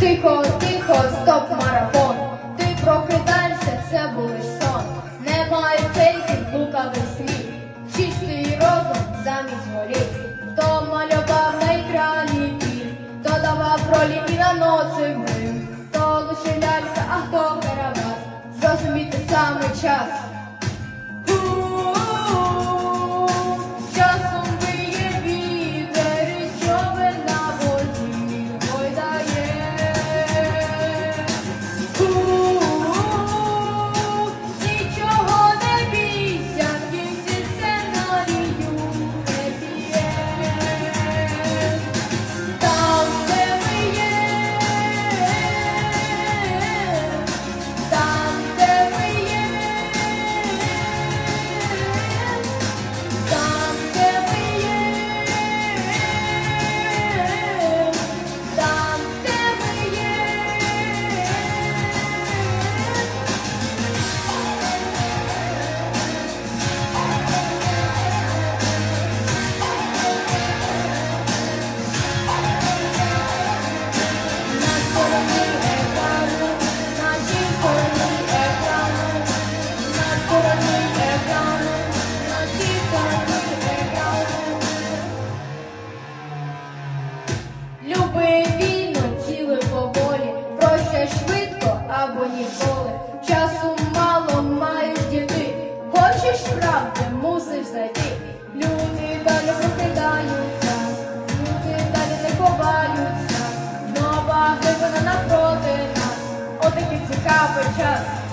Тихо, тихо, стоп, марафон. Ти прокидаєшся, це був сон. Немає фейків, лукавий сміх. Чистий розум замість голів. Хто малював на екрані біль, хто давав ролі і наносив грим. Хто лише лялька, а хто карабас. Зрозуміти саме час. Calvert Church.